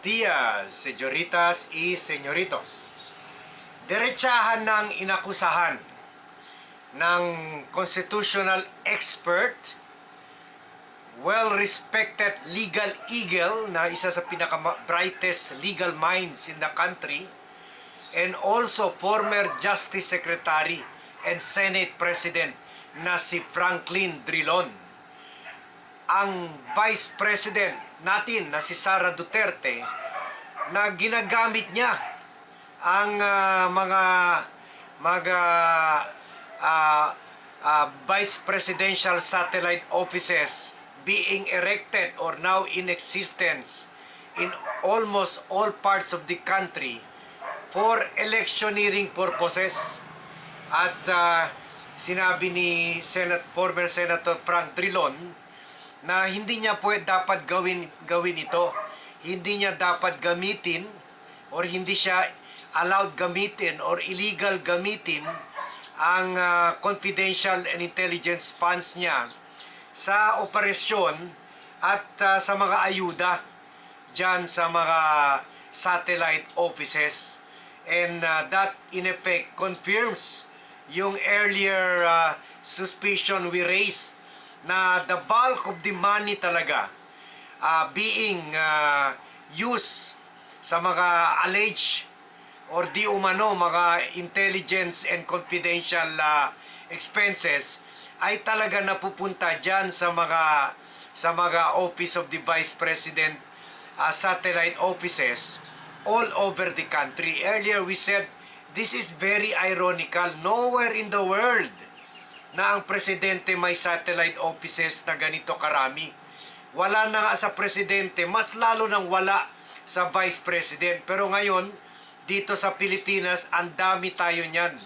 Buenos señoritas y señoritos. Derechahan ng inakusahan ng constitutional expert, well-respected legal eagle na isa sa pinaka-brightest legal minds in the country, and also former Justice Secretary and Senate President na si Franklin Drilon ang Vice President natin na si Sara Duterte na ginagamit niya ang ah, mga mga ah, ah, Vice Presidential Satellite Offices being erected or now in existence in almost all parts of the country for electioneering purposes. At ah, sinabi ni Senate, former Senator Frank Drilon na hindi niya pwede dapat gawin gawin ito. Hindi niya dapat gamitin or hindi siya allowed gamitin or illegal gamitin ang ah, confidential and intelligence funds niya sa operasyon at ah, sa mga ayuda diyan sa mga satellite offices and ah, that in effect confirms yung earlier ah, suspicion we raised na the bulk of the money talaga uh, being uh, used sa mga alleged or di umano mga intelligence and confidential uh, expenses ay talaga napupunta diyan sa mga sa mga office of the vice president uh, satellite offices all over the country. Earlier we said this is very ironical. Nowhere in the world na ang presidente may satellite offices na ganito karami. Wala na nga sa presidente, mas lalo nang wala sa vice president. Pero ngayon, dito sa Pilipinas, ang dami tayo niyan.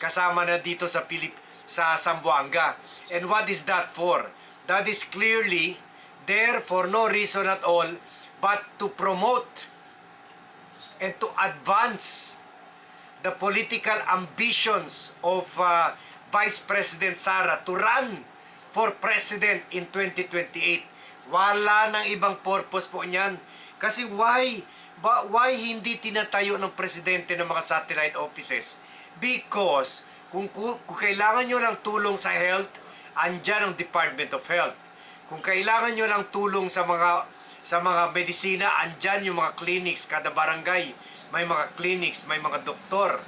Kasama na dito sa Pilip sa Zamboanga. And what is that for? That is clearly there for no reason at all but to promote and to advance the political ambitions of uh, Vice President Sara to run for president in 2028. Wala nang ibang purpose po niyan. Kasi why? Ba, why hindi tinatayo ng presidente ng mga satellite offices? Because kung, kung kailangan nyo ng tulong sa health, andyan ang Department of Health. Kung kailangan nyo ng tulong sa mga sa mga medisina, andyan yung mga clinics, kada barangay, may mga clinics, may mga doktor.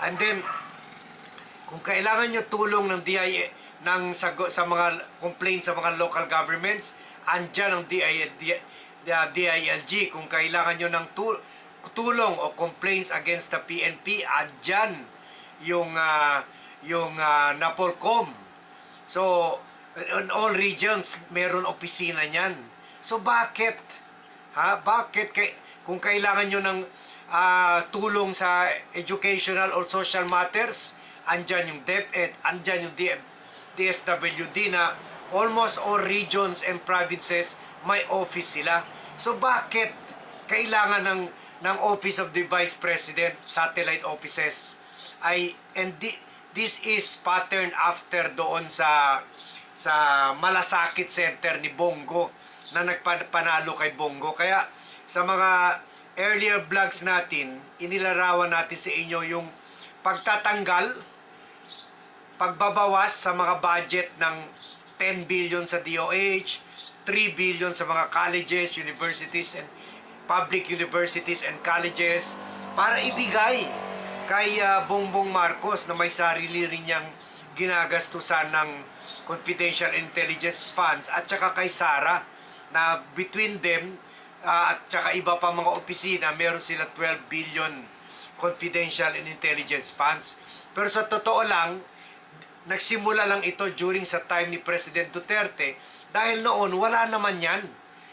And then, kung kailangan nyo tulong ng DIA ng sa, sa mga complaints sa mga local governments, andyan ang DIL, DILG. Kung kailangan nyo ng tu- tulong o complaints against the PNP, andyan yung uh, yung uh, Napolcom. So, in all regions, meron opisina niyan. So, bakit? Ha? Bakit? Kay, kung kailangan nyo ng uh, tulong sa educational or social matters, andyan yung DepEd, andyan yung DM, DSWD na almost all regions and provinces may office sila. So bakit kailangan ng ng Office of the Vice President satellite offices ay and di, this is pattern after doon sa sa Malasakit Center ni Bongo na nagpanalo kay Bongo. Kaya sa mga earlier vlogs natin, inilarawan natin sa inyo yung pagtatanggal pagbabawas sa mga budget ng 10 billion sa DOH, 3 billion sa mga colleges, universities, and public universities and colleges para ibigay kay uh, Bongbong Marcos na may sarili rin niyang ginagastusan ng confidential intelligence funds at saka kay Sara na between them uh, at saka iba pa mga opisina meron sila 12 billion confidential and intelligence funds. Pero sa totoo lang nagsimula lang ito during sa time ni President Duterte dahil noon wala naman yan.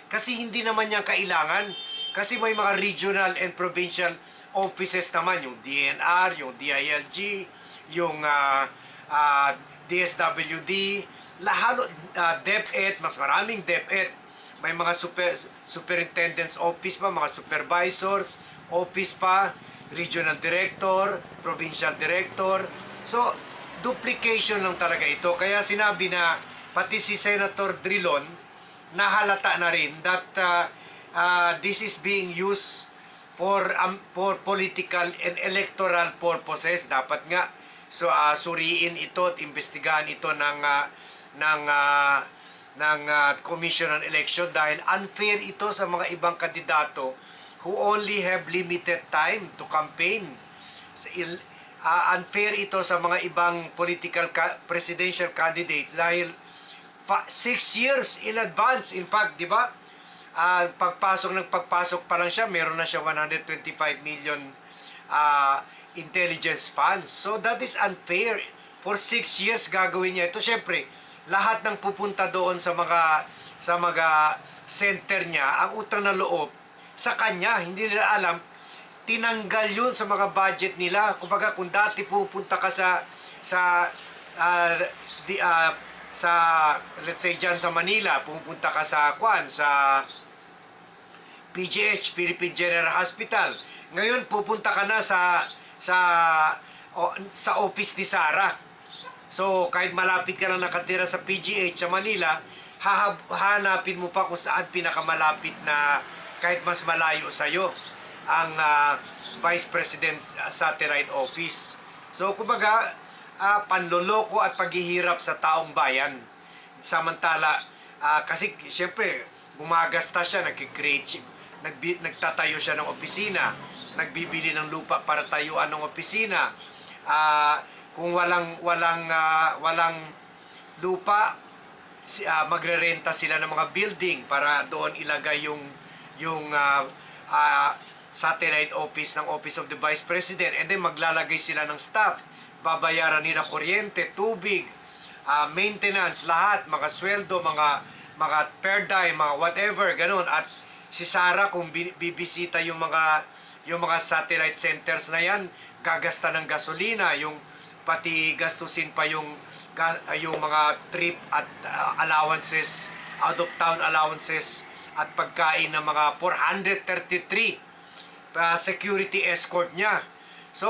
Kasi hindi naman yan kailangan. Kasi may mga regional and provincial offices naman, yung DNR, yung DILG, yung uh, uh, DSWD, lahalo, uh, DepEd, mas maraming DepEd. May mga super, superintendent's office pa, mga supervisors, office pa, regional director, provincial director. So, duplication lang talaga ito. Kaya sinabi na pati si Senator Drilon nahalata na rin that uh, uh, this is being used for um, for political and electoral purposes. Dapat nga so uh, suriin ito at imbestigahan ito ng uh, ng uh, ng uh, Commission on Election dahil unfair ito sa mga ibang kandidato who only have limited time to campaign. Uh, unfair ito sa mga ibang political ca- presidential candidates dahil six years in advance. In fact, di ba? Ah, pagpasok ng pagpasok pa lang siya, meron na siya 125 million ah, intelligence funds. So that is unfair. For six years gagawin niya ito. Siyempre, lahat ng pupunta doon sa mga sa mga center niya, ang utang na loob sa kanya, hindi nila alam, tinanggal yun sa mga budget nila. Kumbaga, kung dati pupunta ka sa sa ah, di, ah, sa let's say diyan sa Manila, pupunta ka sa Kwan sa PGH, Philippine General Hospital. Ngayon pupunta ka na sa sa o, sa office ni Sara. So kahit malapit ka lang nakatira sa PGH sa Manila, hahab, hanapin mo pa kung saan pinakamalapit na kahit mas malayo sa iyo ang ah, Vice President's ah, satellite office. So kumbaga ah, panloloko at paghihirap sa taong bayan. Samantala ah, kasi siyempre gumagasta siya, nagki-create siya, nagbi, nagtatayo siya ng opisina, nagbibili ng lupa para tayuan ng opisina. Ah, kung walang walang ah, walang lupa, si, ah, magrerenta sila ng mga building para doon ilagay yung yung ah, ah, satellite office ng Office of the Vice President and then maglalagay sila ng staff. Babayaran nila kuryente, tubig, ah, maintenance, lahat, mga sweldo, mga mga per dime, mga whatever, ganun. At si Sara kung bi- bibisita yung mga yung mga satellite centers na yan, gagasta ng gasolina, yung pati gastusin pa yung yung mga trip at ah, allowances, out of town allowances at pagkain ng mga 433 uh, security escort niya. So,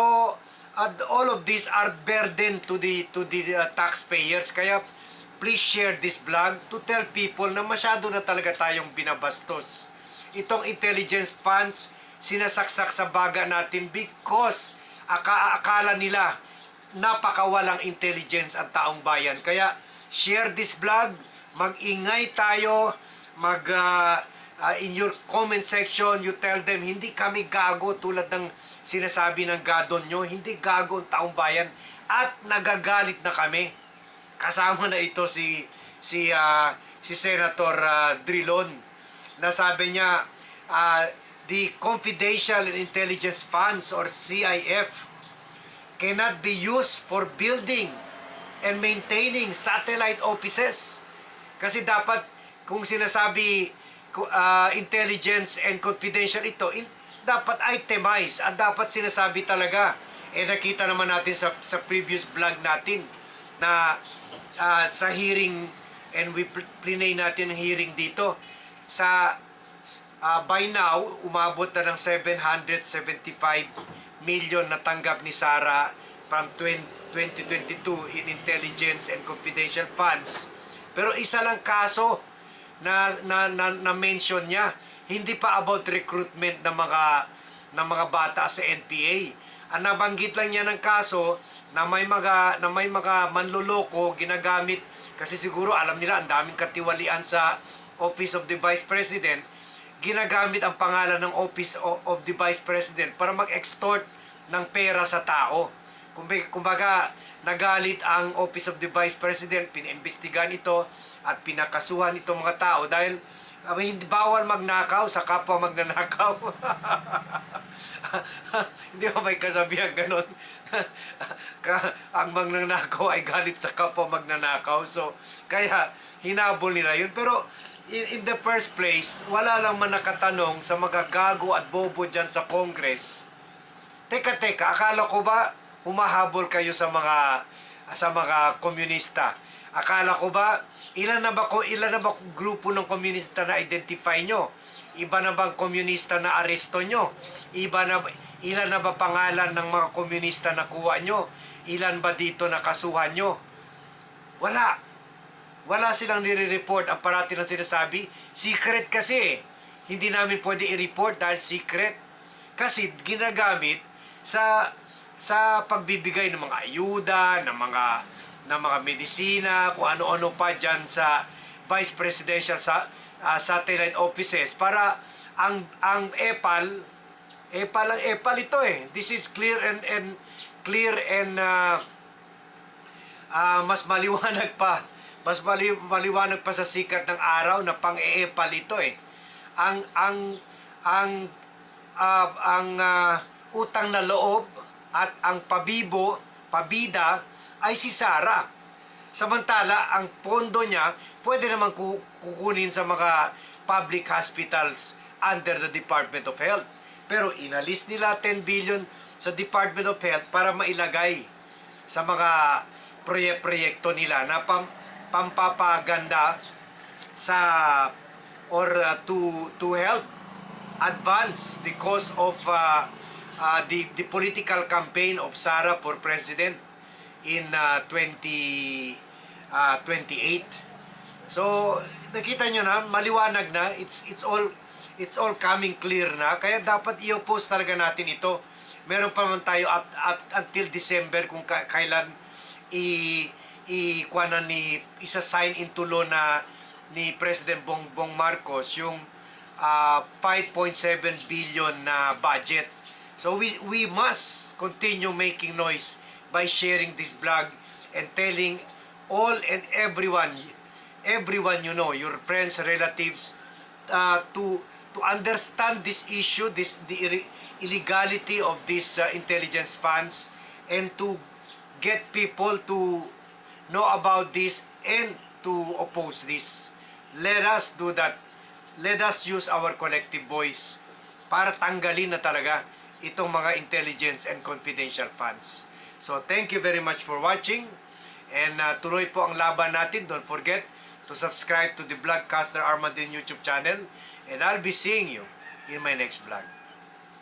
at all of these are burden to the to the uh, taxpayers. Kaya please share this vlog to tell people na masyado na talaga tayong binabastos. Itong intelligence funds sinasaksak sa baga natin because aka akala nila napakawalang intelligence ang taong bayan. Kaya share this vlog, mag-ingay tayo, mag uh, uh, in your comment section, you tell them, hindi kami gago tulad ng sinasabi ng gadon nyo, hindi gago ang taong bayan at nagagalit na kami. Kasama na ito si si uh, si Senator uh, Drilon na sabi niya uh, the Confidential Intelligence Funds or CIF cannot be used for building and maintaining satellite offices. Kasi dapat kung sinasabi uh, intelligence and confidential ito, in, dapat itemize at dapat sinasabi talaga. Eh nakita naman natin sa, sa previous vlog natin na uh, sa hearing and we pl- plinay natin ang hearing dito sa uh, by now umabot na ng 775 million na tanggap ni Sara from 20, 2022 in intelligence and confidential funds. Pero isa lang kaso na na, na, na mention niya, hindi pa about recruitment ng mga ng mga bata sa NPA. Ang nabanggit lang niya ng kaso na may mga na may mga manloloko ginagamit kasi siguro alam nila ang daming katiwalian sa Office of the Vice President ginagamit ang pangalan ng Office of, the Vice President para mag-extort ng pera sa tao. Kumbaga, nagalit ang Office of the Vice President, pinimbestigahan ito at pinakasuhan itong mga tao dahil uh, hindi bawal magnakaw sa kapwa magnanakaw. hindi ba may kasabihan ganon? Ka, ang magnanakaw ay galit sa kapwa magnanakaw. So, kaya hinabol nila yun. Pero in, in the first place, wala lang man nakatanong sa mga gago at bobo dyan sa Congress. Teka, teka, akala ko ba humahabol kayo sa mga sa mga komunista? Akala ko ba ilan na ba ko ilan na ba grupo ng komunista na identify nyo? Iba na bang komunista na aresto nyo? Iba na ilan na ba pangalan ng mga komunista na kuha nyo? Ilan ba dito na kasuhan nyo? Wala. Wala silang nire-report ang parati na sinasabi. Secret kasi. hindi namin pwede i-report dahil secret. Kasi ginagamit sa sa pagbibigay ng mga ayuda, ng mga ng mga medisina, kung ano-ano pa diyan sa vice presidential sa ah, satellite offices para ang ang EPAL EPAL ang EPAL ito eh. This is clear and and clear and ah, ah, mas maliwanag pa mas mali, maliwanag pa sa sikat ng araw na pang-eepal ito eh. Ang ang ang ah, ang ah, utang na loob at ang pabibo, pabida ay si Sara. Samantala, ang pondo niya pwede naman ku- kukunin sa mga public hospitals under the Department of Health. Pero inalis nila 10 billion sa Department of Health para mailagay sa mga proye-proyekto nila na pam, pampapaganda sa or uh, to to help advance the cause of uh, uh, the the political campaign of Sara for president in uh, 20 uh, 28 so nakita nyo na maliwanag na it's it's all it's all coming clear na. Kaya dapat i-oppose talaga natin ito. Meron pa naman tayo up, up until December kung ka, kailan i i kuha na ni isa sign into law na ni President Bongbong Marcos yung ah, 5.7 billion na budget. So we we must continue making noise by sharing this blog and telling all and everyone everyone you know, your friends, relatives uh, to to understand this issue, this the illegality of these uh, intelligence funds and to get people to know about this and to oppose this. Let us do that. Let us use our collective voice para tanggalin na talaga itong mga intelligence and confidential funds. So thank you very much for watching and uh, tuloy po ang laban natin. Don't forget to subscribe to the Vlogcaster Armadin YouTube channel and I'll be seeing you in my next vlog.